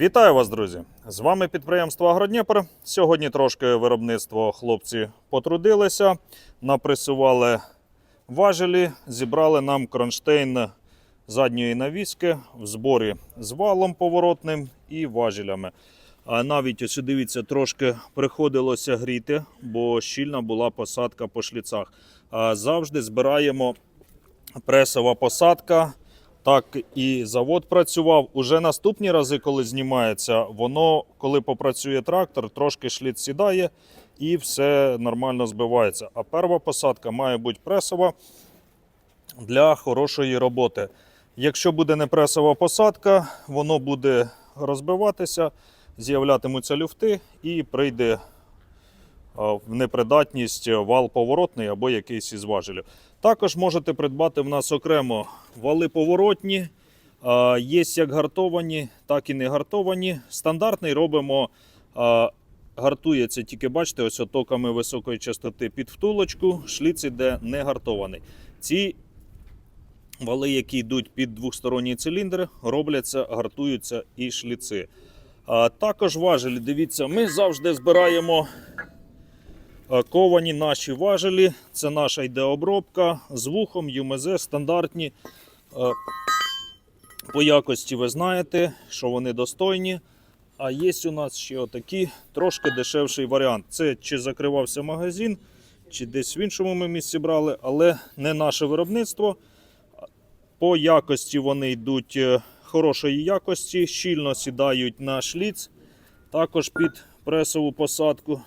Вітаю вас, друзі! З вами підприємство Агродніпр. Сьогодні трошки виробництво хлопці потрудилися, напресували важелі, зібрали нам кронштейн задньої навіски в зборі з валом поворотним і важелями. А навіть ось дивіться, трошки приходилося гріти, бо щільна була посадка по шліцах. А завжди збираємо пресова посадка. Так і завод працював. Уже наступні рази, коли знімається, воно, коли попрацює трактор, трошки шліт сідає і все нормально збивається. А перша посадка має бути пресова для хорошої роботи. Якщо буде не пресова посадка, воно буде розбиватися, з'являтимуться люфти і прийде в непридатність вал поворотний або якийсь із важелів. Також можете придбати в нас окремо вали поворотні. Є як гартовані, так і не гартовані. Стандартний робимо, гартується тільки, бачите, ось отоками високої частоти під втулочку, шліц іде не гартований. Ці вали, які йдуть під двосторонній циліндр, робляться, гартуються і шліци. Також важелі, дивіться, ми завжди збираємо е, ковані наші важелі. Це наша йде обробка з вухом, ЮМЗ стандартні. Е, По якості ви знаєте, що вони достойні. А є у нас ще отакий трошки дешевший варіант. Це чи закривався магазин, чи десь в іншому ми місці брали, але не наше виробництво. По якості вони йдуть е, хорошої якості, щільно сідають на шліц, також під пресову посадку.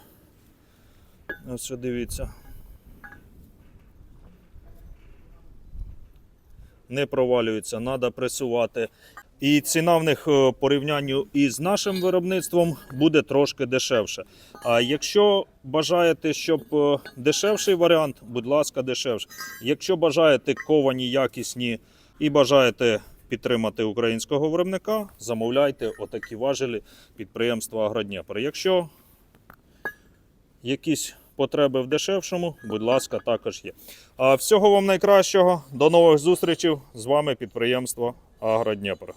Ось дивіться. Не провалюються, треба пресувати. І ціна в них е, порівнянню із нашим виробництвом буде трошки дешевше. А якщо бажаєте, щоб е, дешевший варіант, будь ласка, дешевше. Якщо бажаєте ковані якісні і бажаєте підтримати українського виробника, замовляйте отакі важелі підприємства Агродніпр. Якщо якісь потреби в дешевшому, будь ласка, також є. А всього вам найкращого. До нових зустрічей. З вами підприємство Агродніпр.